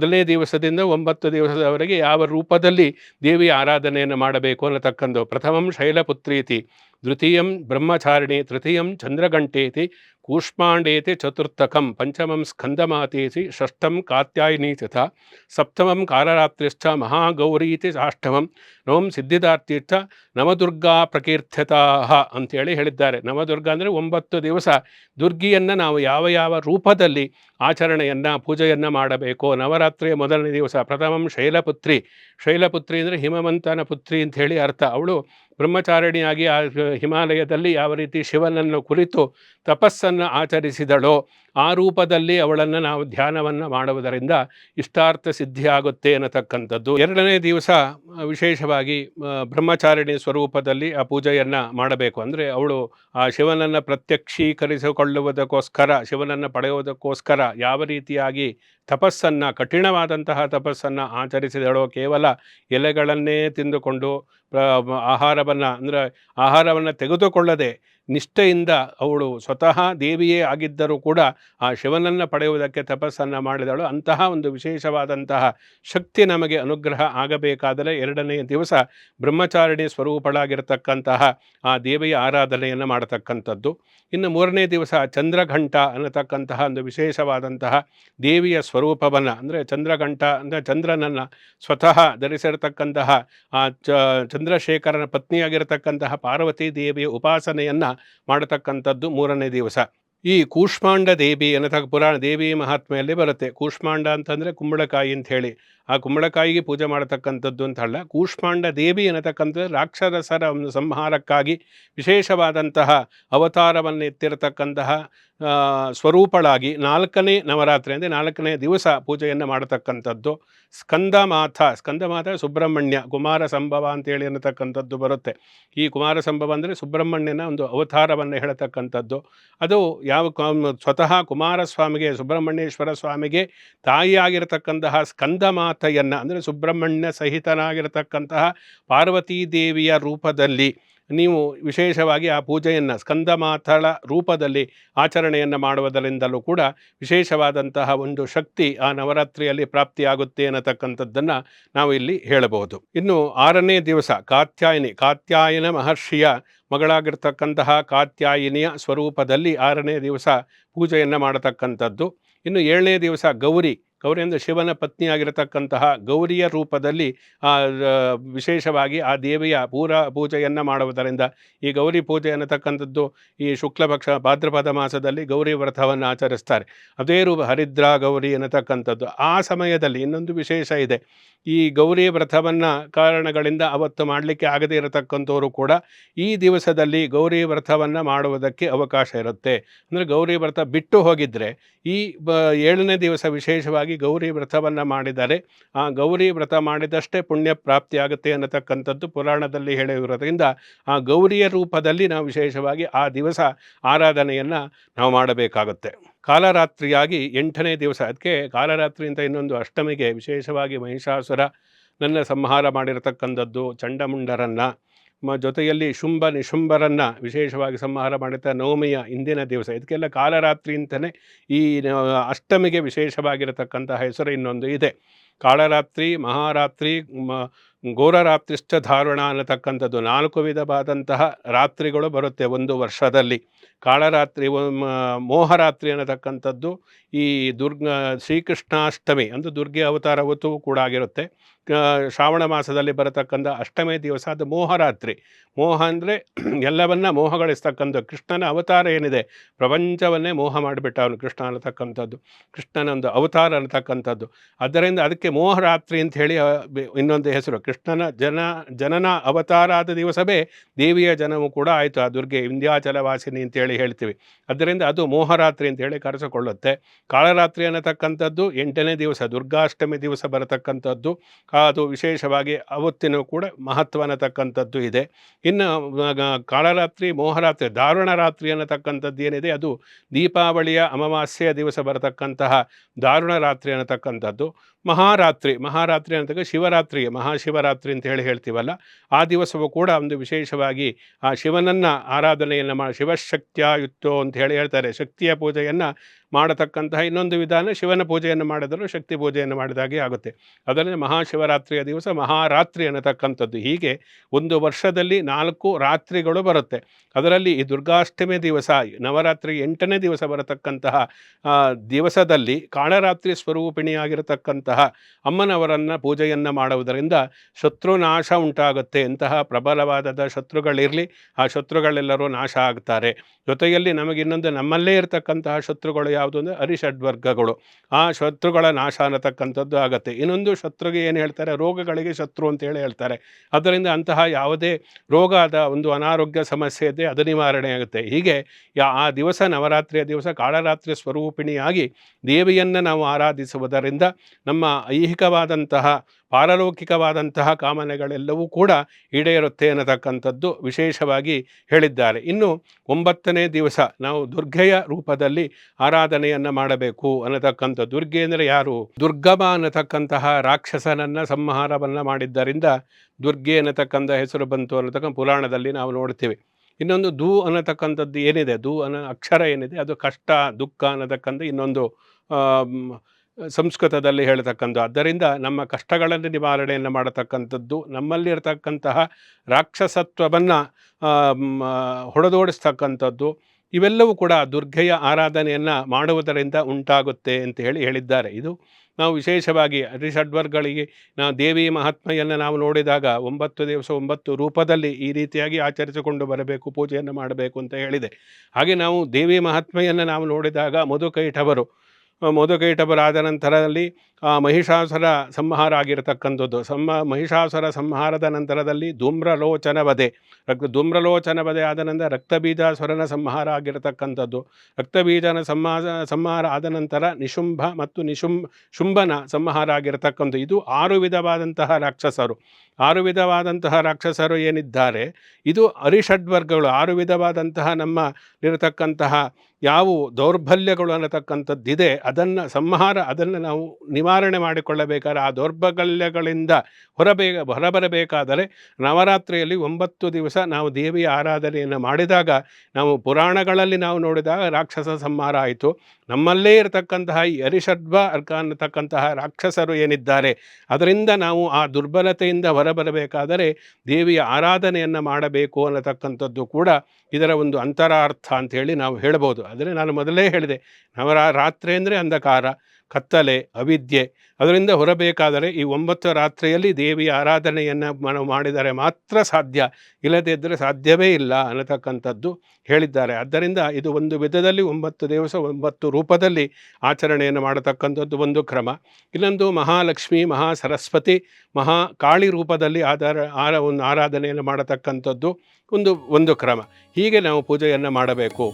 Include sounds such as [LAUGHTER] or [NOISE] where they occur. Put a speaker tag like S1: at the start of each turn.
S1: ಮೊದಲನೇ ದಿವಸದಿಂದ ಒಂಬತ್ತು ದಿವಸದವರೆಗೆ ಯಾವ ರೂಪದಲ್ಲಿ ದೇವಿಯ ಆರಾಧನೆಯನ್ನು ಮಾಡಬೇಕು ಅನ್ನತಕ್ಕಂಥ ಪ್ರಥಮಂ ಶೈಲಪುತ್ರೀತಿ. ದ್ವಿತೀಯಂ ಬ್ರಹ್ಮಚಾರಿಣಿ, ತೃತೀಯಂ ಚಂದ್ರಗಂಟೇತಿ, ಕೂಷ್ಮಾಂಡೇತಿ ಚತುರ್ಥಕಂ, ಪಂಚಮಂ ಸ್ಕಂದಮಾತೇತಿ, ಷಷ್ಠಂ ಕಾತ್ಯಾಯಿನಿ ತಥಾ ಸಪ್ತಮಂ ಕಾಲರಾತ್ರಿಶ್ಚ, ಮಹಾಗೌರೀತಿ ಅಷ್ಟಮಂ, ನವಂ ಸಿದ್ಧಿದಾರ್ಥೀರ್ಥ ನವದುರ್ಗಾ ಪ್ರಕೀರ್ತಿತಾ ಅಂತೇಳಿ ಹೇಳಿದ್ದಾರೆ. ನವದುರ್ಗ ಅಂದರೆ ಒಂಬತ್ತು ದಿವಸ. ದುರ್ಗಿಯನ್ನು ನಾವು ಯಾವ ಯಾವ ರೂಪದಲ್ಲಿ ಆಚರಣೆಯನ್ನು, ಪೂಜೆಯನ್ನು ಮಾಡಬೇಕು, ನವರಾತ್ರಿಯ ಮೊದಲನೇ ದಿವಸ ಪ್ರಥಮಂ ಶೈಲಪುತ್ರಿ. ಶೈಲಪುತ್ರಿ ಅಂದರೆ ಹಿಮವಂತನ ಪುತ್ರಿ ಅಂತ ಹೇಳಿ ಅರ್ಥ. ಅವಳು ಬ್ರಹ್ಮಚಾರಿಣಿಯಾಗಿ ಆ ಹಿಮಾಲಯದಲ್ಲಿ ಯಾವ ರೀತಿ ಶಿವನನ್ನು ಕುರಿತು ತಪಸ್ಸನ್ನು ಆಚರಿಸಿದಳೋ ಆ ರೂಪದಲ್ಲಿ ಅವಳನ್ನು ನಾವು ಧ್ಯಾನವನ್ನು ಮಾಡುವುದರಿಂದ ಇಷ್ಟಾರ್ಥ ಸಿದ್ಧಿಯಾಗುತ್ತೆ ಅನ್ನತಕ್ಕಂಥದ್ದು. ಎರಡನೇ ದಿವಸ ವಿಶೇಷವಾಗಿ ಬ್ರಹ್ಮಚಾರಿಣಿ ಸ್ವರೂಪದಲ್ಲಿ ಆ ಪೂಜೆಯನ್ನು ಮಾಡಬೇಕು. ಅಂದರೆ ಅವಳು ಆ ಶಿವನನ್ನು ಪ್ರತ್ಯಕ್ಷೀಕರಿಸಿಕೊಳ್ಳುವುದಕ್ಕೋಸ್ಕರ, ಶಿವನನ್ನು ಪಡೆಯುವುದಕ್ಕೋಸ್ಕರ ಯಾವ ರೀತಿಯಾಗಿ ತಪಸ್ಸನ್ನು, ಕಠಿಣವಾದಂತಹ ತಪಸ್ಸನ್ನು ಆಚರಿಸಿದಳೋ ಕೇವಲ ಎಲೆಗಳನ್ನೇ ತಿಂದುಕೊಂಡು ಆಹಾರವನ್ನು, ಅಂದರೆ ಆಹಾರವನ್ನು ತೆಗೆದುಕೊಳ್ಳದೆ ನಿಷ್ಠೆಯಿಂದ ಅವಳು ಸ್ವತಃ ದೇವಿಯೇ ಆಗಿದ್ದರೂ ಕೂಡ ಆ ಶಿವನನ್ನು ಪಡೆಯುವುದಕ್ಕೆ ತಪಸ್ಸನ್ನು ಮಾಡಿದಳು. ಅಂತಹ ಒಂದು ವಿಶೇಷವಾದಂತಹ ಶಕ್ತಿ ನಮಗೆ ಅನುಗ್ರಹ ಆಗಬೇಕಾದರೆ ಎರಡನೆಯ ದಿವಸ ಬ್ರಹ್ಮಚಾರಿಣಿ ಸ್ವರೂಪಳಾಗಿರತಕ್ಕಂತಹ ಆ ದೇವಿಯ ಆರಾಧನೆಯನ್ನು ಮಾಡತಕ್ಕಂಥದ್ದು. ಇನ್ನು ಮೂರನೇ ದಿವಸ ಚಂದ್ರಘಂಟ ಅನ್ನತಕ್ಕಂತಹ ಒಂದು ವಿಶೇಷವಾದಂತಹ ದೇವಿಯ ಸ್ವರೂಪವನ್ನು, ಅಂದರೆ ಚಂದ್ರಘಂಟ, ಅಂದರೆ ಚಂದ್ರನನ್ನು ಸ್ವತಃ ಧರಿಸಿರತಕ್ಕಂತಹ ಆ ಚಂದ್ರಶೇಖರನ ಪತ್ನಿಯಾಗಿರತಕ್ಕಂತಹ ಪಾರ್ವತಿ ದೇವಿಯ ಉಪಾಸನೆಯನ್ನು ಮಾಡತಕ್ಕಂಥದ್ದು ಮೂರನೇ ದಿವಸ. ಈ ಕೂಷ್ಮಾಂಡ ದೇವಿ ಅನ್ನತಕ್ಕ ಪುರಾಣ ದೇವಿ ಮಹಾತ್ಮೆಯಲ್ಲಿ ಬರುತ್ತೆ. ಕೂಷ್ಮಾಂಡ ಅಂತಂದರೆ ಕುಂಬಳಕಾಯಿ ಅಂತ ಹೇಳಿ ಆ ಕುಂಬಳಕಾಯಿಗೆ ಪೂಜೆ ಮಾಡತಕ್ಕಂಥದ್ದು ಅಂತ ಅಲ್ಲ, ಕೂಷ್ಮಾಂಡ ದೇವಿ ಅನ್ನತಕ್ಕಂಥದ್ದು ರಾಕ್ಷಸರ ಒಂದು ಸಂಹಾರಕ್ಕಾಗಿ ವಿಶೇಷವಾದಂತಹ ಅವತಾರವನ್ನು ಎತ್ತಿರತಕ್ಕಂತಹ ಸ್ವರೂಪಳಾಗಿ ನಾಲ್ಕನೇ ನವರಾತ್ರಿ ಅಂದರೆ ನಾಲ್ಕನೇ ದಿವಸ ಪೂಜೆಯನ್ನು ಮಾಡತಕ್ಕಂಥದ್ದು ಸ್ಕಂದಮಾಥ. ಸ್ಕಂದಮಾಥ ಸುಬ್ರಹ್ಮಣ್ಯ, ಕುಮಾರ ಸಂಭವ ಅಂತೇಳಿ ಅನ್ನತಕ್ಕಂಥದ್ದು ಬರುತ್ತೆ. ಈ ಕುಮಾರ ಸಂಭವ ಅಂದರೆ ಸುಬ್ರಹ್ಮಣ್ಯನ ಒಂದು ಅವತಾರವನ್ನು ಹೇಳತಕ್ಕಂಥದ್ದು. ಅದು ಯಾವ ಸ್ವತಃ ಕುಮಾರಸ್ವಾಮಿಗೆ, ಸುಬ್ರಹ್ಮಣ್ಯೇಶ್ವರ ಸ್ವಾಮಿಗೆ ತಾಯಿಯಾಗಿರತಕ್ಕಂತಹ ಸ್ಕಂದಮಾತೆಯನ್ನು ಅಂದರೆ ಸುಬ್ರಹ್ಮಣ್ಯ ಸಹಿತನಾಗಿರತಕ್ಕಂತಹ ಪಾರ್ವತೀ ದೇವಿಯ ರೂಪದಲ್ಲಿ ನೀವು ವಿಶೇಷವಾಗಿ ಆ ಪೂಜೆಯನ್ನು ಸ್ಕಂದಮಾತಳ ರೂಪದಲ್ಲಿ ಆಚರಣೆಯನ್ನು ಮಾಡುವುದರಿಂದಲೂ ಕೂಡ ವಿಶೇಷವಾದಂತಹ ಒಂದು ಶಕ್ತಿ ಆ ನವರಾತ್ರಿಯಲ್ಲಿ ಪ್ರಾಪ್ತಿಯಾಗುತ್ತೆ ಅನ್ನತಕ್ಕಂಥದ್ದನ್ನು ನಾವು ಇಲ್ಲಿ ಹೇಳಬಹುದು. ಇನ್ನು ಆರನೇ ದಿವಸ ಕಾತ್ಯಾಯಿನಿ, ಕಾತ್ಯಾಯನ ಮಹರ್ಷಿಯ ಮಗಳಾಗಿರ್ತಕ್ಕಂತಹ ಕಾತ್ಯಾಯಿನಿಯ ಸ್ವರೂಪದಲ್ಲಿ ಆರನೇ ದಿವಸ ಪೂಜೆಯನ್ನು ಮಾಡತಕ್ಕಂಥದ್ದು. ಇನ್ನು ಏಳನೇ ದಿವಸ ಗೌರಿ ಗೌರಿ ಶಿವನ ಪತ್ನಿಯಾಗಿರತಕ್ಕಂತಹ ಗೌರಿಯ ರೂಪದಲ್ಲಿ ಆ ವಿಶೇಷವಾಗಿ ಆ ದೇವಿಯ ಪೂರ ಪೂಜೆಯನ್ನು ಮಾಡುವುದರಿಂದ ಈ ಗೌರಿ ಪೂಜೆ ಅನ್ನತಕ್ಕಂಥದ್ದು ಈ ಶುಕ್ಲಪಕ್ಷ ಭಾದ್ರಪದ ಮಾಸದಲ್ಲಿ ಗೌರಿ ವ್ರತವನ್ನು ಆಚರಿಸ್ತಾರೆ. ಅದೇ ರೂಪ ಹರಿದ್ರಾ ಗೌರಿ ಅನ್ನತಕ್ಕಂಥದ್ದು. ಆ ಸಮಯದಲ್ಲಿ ಇನ್ನೊಂದು ವಿಶೇಷ ಇದೆ. ಈ ಗೌರಿ ವ್ರತವನ್ನು ಕಾರಣಗಳಿಂದ ಅವತ್ತು ಮಾಡಲಿಕ್ಕೆ ಆಗದೇ ಇರತಕ್ಕಂಥವರು ಕೂಡ ಈ ದಿವಸದಲ್ಲಿ ಗೌರಿ ವ್ರತವನ್ನು ಮಾಡುವುದಕ್ಕೆ ಅವಕಾಶ ಇರುತ್ತೆ. ಅಂದರೆ ಗೌರಿ ವ್ರತ ಬಿಟ್ಟು ಹೋಗಿದ್ದರೆ ಈ ಬ, ಏಳನೇ ದಿವಸ ವಿಶೇಷವಾಗಿ ಗೌರಿ ವ್ರತವನ್ನು ಮಾಡಿದರೆ ಆ ಗೌರಿ ವ್ರತ ಮಾಡಿದಷ್ಟೇ ಪುಣ್ಯ ಪ್ರಾಪ್ತಿಯಾಗುತ್ತೆ ಅನ್ನತಕ್ಕಂಥದ್ದು ಪುರಾಣದಲ್ಲಿ ಹೇಳಿರೋದ್ರಿಂದ ಆ ಗೌರಿಯ ರೂಪದಲ್ಲಿ ನಾವು ವಿಶೇಷವಾಗಿ ಆ ದಿವಸ ಆರಾಧನೆಯನ್ನು ನಾವು ಮಾಡಬೇಕಾಗುತ್ತೆ. ಕಾಲರಾತ್ರಿಯಾಗಿ ಎಂಟನೇ ದಿವಸ, ಅದಕ್ಕೆ ಕಾಲರಾತ್ರಿಯಿಂದ ಇನ್ನೊಂದು ಅಷ್ಟಮಿಗೆ ವಿಶೇಷವಾಗಿ ಮಹಿಷಾಸುರ ನನ್ನ ಸಂಹಾರ ಮಾಡಿರತಕ್ಕಂಥದ್ದು ಚಂಡಮುಂಡರನ್ನು ಜೊತೆಯಲ್ಲಿ ಶುಂಭ ನಿಶುಂಭರನ್ನು ವಿಶೇಷವಾಗಿ ಸಂಹಾರ ಮಾಡಿದ ನವಮಿಯ ಇಂದಿನ ದಿವಸ. ಇದಕ್ಕೆಲ್ಲ ಕಾಲರಾತ್ರಿ ಅಂತಲೇ ಈ ಅಷ್ಟಮಿಗೆ ವಿಶೇಷವಾಗಿರತಕ್ಕಂತಹ ಹೆಸರು ಇನ್ನೊಂದು ಇದೆ. ಕಾಳರಾತ್ರಿ, ಮಹಾರಾತ್ರಿ ಘೋರರಾತ್ರಿಷ್ಠ ಧಾರಣ ಅನ್ನತಕ್ಕಂಥದ್ದು ನಾಲ್ಕು ವಿಧವಾದಂತಹ ರಾತ್ರಿಗಳು ಬರುತ್ತೆ ಒಂದು ವರ್ಷದಲ್ಲಿ. ಕಾಳರಾತ್ರಿ ಮೋಹರಾತ್ರಿ ಅನ್ನತಕ್ಕಂಥದ್ದು ಈ ದುರ್ಗ ಶ್ರೀಕೃಷ್ಣಾಷ್ಟಮಿ, ಅಂದರೆ ದುರ್ಗೆ ಅವತಾರ ಕೂಡ ಆಗಿರುತ್ತೆ. ಶ್ರಾವಣ ಮಾಸದಲ್ಲಿ ಬರತಕ್ಕಂಥ ಅಷ್ಟಮೇ ದಿವಸ ಅದು ಮೋಹರಾತ್ರಿ. ಮೋಹ ಅಂದರೆ [CLEARS THROAT] ಎಲ್ಲವನ್ನ ಮೋಹಗಳಿಸ್ತಕ್ಕಂಥ ಕೃಷ್ಣನ ಅವತಾರ ಏನಿದೆ, ಪ್ರಪಂಚವನ್ನೇ ಮೋಹ ಮಾಡಿಬಿಟ್ಟ ಅವನು ಕೃಷ್ಣ ಅನ್ನತಕ್ಕಂಥದ್ದು. ಕೃಷ್ಣನ ಒಂದು ಅವತಾರ ಅನ್ನತಕ್ಕಂಥದ್ದು. ಆದ್ದರಿಂದ ಅದಕ್ಕೆ ಮೋಹರಾತ್ರಿ ಅಂತ ಹೇಳಿ ಇನ್ನೊಂದು ಹೆಸರು. ಕೃಷ್ಣನ ಜನ, ಜನನ ಅವತಾರ ಆದ ದಿವಸವೇ ದೇವಿಯ ಜನವು ಕೂಡ ಆಯಿತು. ಆ ದುರ್ಗೆ ವಿಂಧ್ಯಾಚಲವಾಸಿನಿ ಅಂತೇಳಿ ಹೇಳ್ತೀವಿ. ಅದರಿಂದ ಅದು ಮೋಹರಾತ್ರಿ ಅಂತ ಹೇಳಿ ಕರೆಸಿಕೊಳ್ಳುತ್ತೆ. ಕಾಳರಾತ್ರಿ ಅನ್ನತಕ್ಕಂಥದ್ದು ಎಂಟನೇ ದಿವಸ, ದುರ್ಗಾಷ್ಟಮಿ ದಿವಸ ಬರತಕ್ಕಂಥದ್ದು. ಅದು ವಿಶೇಷವಾಗಿ ಅವತ್ತಿನೂ ಕೂಡ ಮಹತ್ವ ಅನ್ನತಕ್ಕಂಥದ್ದು ಇದೆ. ಇನ್ನು ಕಾಳರಾತ್ರಿ, ಮೋಹರಾತ್ರಿ ದಾರುಣ ರಾತ್ರಿ ಅನ್ನತಕ್ಕಂಥದ್ದು ಏನಿದೆ, ಅದು ದೀಪಾವಳಿಯ ಅಮಾವಾಸ್ಯೆಯ ದಿವಸ ಬರತಕ್ಕಂತಹ ದಾರುಣ ರಾತ್ರಿ ಅನ್ನತಕ್ಕಂಥದ್ದು. ಮಹಾರಾತ್ರಿ ಮಹಾರಾತ್ರಿ ಅಂತಕ್ಕ ಶಿವರಾತ್ರಿ, ಮಹಾಶಿವರಾತ್ರಿ ಅಂತ ಹೇಳಿ ಹೇಳ್ತೀವಲ್ಲ, ಆ ದಿವಸವೂ ಕೂಡ ಒಂದು ವಿಶೇಷವಾಗಿ ಆ ಶಿವನನ್ನು ಆರಾಧನೆಯನ್ನು ಮಾಡಿ ಶಿವಶಕ್ತಿಯಾಯುತ್ತೋ ಅಂತ ಹೇಳಿ ಹೇಳ್ತಾರೆ. ಶಕ್ತಿಯ ಪೂಜೆಯನ್ನು ಮಾಡತಕ್ಕಂತಹ ಇನ್ನೊಂದು ವಿಧಾನ ಶಿವನ ಪೂಜೆಯನ್ನು ಮಾಡಿದರೂ ಶಕ್ತಿ ಪೂಜೆಯನ್ನು ಮಾಡಿದಾಗೆ ಆಗುತ್ತೆ. ಅದರಲ್ಲಿ ಮಹಾಶಿವರಾತ್ರಿಯ ದಿವಸ ಮಹಾರಾತ್ರಿ ಅನ್ನತಕ್ಕಂಥದ್ದು. ಹೀಗೆ ಒಂದು ವರ್ಷದಲ್ಲಿ ನಾಲ್ಕು ರಾತ್ರಿಗಳು ಬರುತ್ತೆ. ಅದರಲ್ಲಿ ಈ ದುರ್ಗಾಷ್ಟಮಿ ದಿವಸ, ನವರಾತ್ರಿ ಎಂಟನೇ ದಿವಸ ಬರತಕ್ಕಂತಹ ದಿವಸದಲ್ಲಿ ಕಾಳರಾತ್ರಿ ಸ್ವರೂಪಿಣಿಯಾಗಿರತಕ್ಕಂತಹ ಅಮ್ಮನವರನ್ನು ಪೂಜೆಯನ್ನು ಮಾಡುವುದರಿಂದ ಶತ್ರುನಾಶ ಉಂಟಾಗುತ್ತೆ. ಇಂತಹ ಪ್ರಬಲವಾದ ಶತ್ರುಗಳಿರಲಿ, ಆ ಶತ್ರುಗಳೆಲ್ಲರೂ ನಾಶ ಆಗ್ತಾರೆ. ಜೊತೆಯಲ್ಲಿ ನಮಗಿನ್ನೊಂದು ನಮ್ಮಲ್ಲೇ ಇರತಕ್ಕಂತಹ ಶತ್ರುಗಳು ಯಾವುದು ಅಂದರೆ ಅರಿಷಡ್ವರ್ಗಗಳು. ಆ ಶತ್ರುಗಳ ನಾಶ ಅನ್ನತಕ್ಕಂಥದ್ದು ಆಗುತ್ತೆ. ಇನ್ನೊಂದು ಶತ್ರುಗೆ ಏನು ಹೇಳ್ತಾರೆ? ರೋಗಗಳಿಗೆ ಶತ್ರು ಅಂತ ಹೇಳಿ ಹೇಳ್ತಾರೆ. ಅದರಿಂದ ಅಂತಹ ಯಾವುದೇ ರೋಗದ ಒಂದು ಅನಾರೋಗ್ಯ ಸಮಸ್ಯೆ ಇದೆ ಅದು ನಿವಾರಣೆ ಆಗುತ್ತೆ. ಹೀಗೆ ಆ ದಿವಸ ನವರಾತ್ರಿಯ ದಿವಸ ಕಾಳರಾತ್ರಿ ಸ್ವರೂಪಿಣಿಯಾಗಿ ದೇವಿಯನ್ನು ನಾವು ಆರಾಧಿಸುವುದರಿಂದ ನಮ್ಮ ಐಹಿಕವಾದಂತಹ ಪಾರಲೌಕಿಕವಾದಂತಹ ಕಾಮನೆಗಳೆಲ್ಲವೂ ಕೂಡ ಈಡೇರುತ್ತೆ ಅನ್ನತಕ್ಕಂಥದ್ದು ವಿಶೇಷವಾಗಿ ಹೇಳಿದ್ದಾರೆ. ಇನ್ನು ಒಂಬತ್ತನೇ ದಿವಸ ನಾವು ದುರ್ಗೆಯ ರೂಪದಲ್ಲಿ ಆರಾಧನೆಯನ್ನು ಮಾಡಬೇಕು ಅನ್ನತಕ್ಕಂಥ ದುರ್ಗೆ ಅಂದರೆ ಯಾರು? ದುರ್ಗಮ ಅನ್ನತಕ್ಕಂತಹ ರಾಕ್ಷಸನನ್ನು ಸಂಹಾರವನ್ನು ಮಾಡಿದ್ದರಿಂದ ದುರ್ಗೆ ಅನ್ನತಕ್ಕಂಥ ಹೆಸರು ಬಂತು ಅನ್ನತಕ್ಕಂಥ ಪುರಾಣದಲ್ಲಿ ನಾವು ನೋಡ್ತೀವಿ. ಇನ್ನೊಂದು ದು ಅನ್ನತಕ್ಕಂಥದ್ದು ಏನಿದೆ? ದು ಅನ್ನೋ ಅಕ್ಷರ ಏನಿದೆ? ಅದು ಕಷ್ಟ, ದುಃಖ ಅನ್ನತಕ್ಕಂಥ ಇನ್ನೊಂದು ಸಂಸ್ಕೃತದಲ್ಲಿ ಹೇಳ್ತಕ್ಕಂಥ, ಆದ್ದರಿಂದ ನಮ್ಮ ಕಷ್ಟಗಳನ್ನು ನಿವಾರಣೆಯನ್ನು ಮಾಡತಕ್ಕಂಥದ್ದು, ನಮ್ಮಲ್ಲಿರತಕ್ಕಂತಹ ರಾಕ್ಷಸತ್ವವನ್ನು ಹೊಡೆದೋಡಿಸ್ತಕ್ಕಂಥದ್ದು, ಇವೆಲ್ಲವೂ ಕೂಡ ದುರ್ಗೆಯ ಆರಾಧನೆಯನ್ನು ಮಾಡುವುದರಿಂದ ಉಂಟಾಗುತ್ತೆ ಅಂತ ಹೇಳಿ ಹೇಳಿದ್ದಾರೆ. ಇದು ನಾವು ವಿಶೇಷವಾಗಿ ರಿಷಡ್ವರ್ಗಳಿಗೆ ನಾವು ದೇವಿ ಮಹಾತ್ಮೆಯನ್ನು ನಾವು ನೋಡಿದಾಗ ಒಂಬತ್ತು ದಿವಸ ಒಂಬತ್ತು ರೂಪದಲ್ಲಿ ಈ ರೀತಿಯಾಗಿ ಆಚರಿಸಿಕೊಂಡು ಬರಬೇಕು, ಪೂಜೆಯನ್ನು ಮಾಡಬೇಕು ಅಂತ ಹೇಳಿದೆ. ಹಾಗೆ ನಾವು ದೇವಿ ಮಹಾತ್ಮೆಯನ್ನು ನಾವು ನೋಡಿದಾಗ ಮಧುಕೈಠವರು ಮಧುಕೈಟಭರಾದ ನಂತರದಲ್ಲಿ ಆ ಮಹಿಷಾಸುರ ಸಂಹಾರ ಆಗಿರತಕ್ಕಂಥದ್ದು ಸಂಹ ಮಹಿಷಾಸುರ ಸಂಹಾರದ ನಂತರದಲ್ಲಿ ಧೂಮ್ರಲೋಚನ ವಧೆ ರಕ್ತ ಧೂಮ್ರಲೋಚನ ವಧೆ ಆದ ನಂತರ ರಕ್ತಬೀಜಾಸುರನ ಸಂಹಾರ ಆಗಿರತಕ್ಕಂಥದ್ದು ರಕ್ತಬೀಜನ ಸಂಹಾರ ಸಂಹಾರ ಆದ ನಂತರ ನಿಶುಂಭ ಮತ್ತು ನಿಶುಂ, ಶುಂಭನ ಸಂಹಾರ ಆಗಿರತಕ್ಕಂಥದ್ದು ಇದು ಆರು ವಿಧವಾದಂತಹ ರಾಕ್ಷಸರು. ಆರು ವಿಧವಾದಂತಹ ರಾಕ್ಷಸರು ಏನಿದ್ದಾರೆ? ಇದು ಅರಿಷಡ್ವರ್ಗಗಳು. ಆರು ವಿಧವಾದಂತಹ ನಮ್ಮ ಇರತಕ್ಕಂತಹ ಯಾವುವು ದೌರ್ಬಲ್ಯಗಳು ಅನ್ನತಕ್ಕಂಥದ್ದಿದೆ. ಅದನ್ನು ಸಂಹಾರ, ಅದನ್ನು ನಾವು ನಿವಾರಣೆ ಮಾಡಿಕೊಳ್ಳಬೇಕಾದ್ರೆ ಆ ದೌರ್ಬಲ್ಯಗಳಿಂದ ಹೊರಬೇ, ಹೊರಬರಬೇಕಾದರೆ ನವರಾತ್ರಿಯಲ್ಲಿ ಒಂಬತ್ತು ದಿವಸ ನಾವು ದೇವಿಯ ಆರಾಧನೆಯನ್ನು ಮಾಡಿದಾಗ, ನಾವು ಪುರಾಣಗಳಲ್ಲಿ ನಾವು ನೋಡಿದಾಗ ರಾಕ್ಷಸ ಸಂಹಾರ ಆಯಿತು. ನಮ್ಮಲ್ಲೇ ಇರತಕ್ಕಂತಹ ಈ ಅರಿಷಡ್ವ ಅರ್ಕ ಅನ್ನತಕ್ಕಂತಹ ರಾಕ್ಷಸರು ಏನಿದ್ದಾರೆ, ಅದರಿಂದ ನಾವು ಆ ದುರ್ಬಲತೆಯಿಂದ ಹೊರಬರಬೇಕಾದರೆ ದೇವಿಯ ಆರಾಧನೆಯನ್ನು ಮಾಡಬೇಕು ಅನ್ನತಕ್ಕಂಥದ್ದು ಕೂಡ ಇದರ ಒಂದು ಅಂತರಾರ್ಥ ಹೇಳಿ ನಾವು ಹೇಳ್ಬೋದು. ಆದರೆ ನಾನು ಮೊದಲೇ ಹೇಳಿದೆ, ನವರ ರಾತ್ರಿ ಅಂದರೆ ಅಂಧಕಾರ, ಕತ್ತಲೆ, ಅವಿದ್ಯೆ. ಅದರಿಂದ ಹೊರಬೇಕಾದರೆ ಈ ಒಂಬತ್ತು ರಾತ್ರಿಯಲ್ಲಿ ದೇವಿಯ ಆರಾಧನೆಯನ್ನು ನಾವು ಮಾಡಿದರೆ ಮಾತ್ರ ಸಾಧ್ಯ. ಇಲ್ಲದೇ ಇದ್ದರೆ ಸಾಧ್ಯವೇ ಇಲ್ಲ ಅನ್ನತಕ್ಕಂಥದ್ದು ಹೇಳಿದ್ದಾರೆ. ಆದ್ದರಿಂದ ಇದು ಒಂದು ವಿಧದಲ್ಲಿ ಒಂಬತ್ತು ದಿವಸ, ಒಂಬತ್ತು ರೂಪದಲ್ಲಿ ಆಚರಣೆಯನ್ನು ಮಾಡತಕ್ಕಂಥದ್ದು ಒಂದು ಕ್ರಮ. ಇನ್ನೊಂದು ಮಹಾಲಕ್ಷ್ಮಿ ಮಹಾ ಸರಸ್ವತಿ ಮಹಾ ಕಾಳಿ ರೂಪದಲ್ಲಿ ಆಧಾರ, ಆರ, ಒಂದು ಆರಾಧನೆಯನ್ನು ಮಾಡತಕ್ಕಂಥದ್ದು ಒಂದು ಒಂದು ಕ್ರಮ. ಹೀಗೆ ನಾವು ಪೂಜೆಯನ್ನು ಮಾಡಬೇಕು.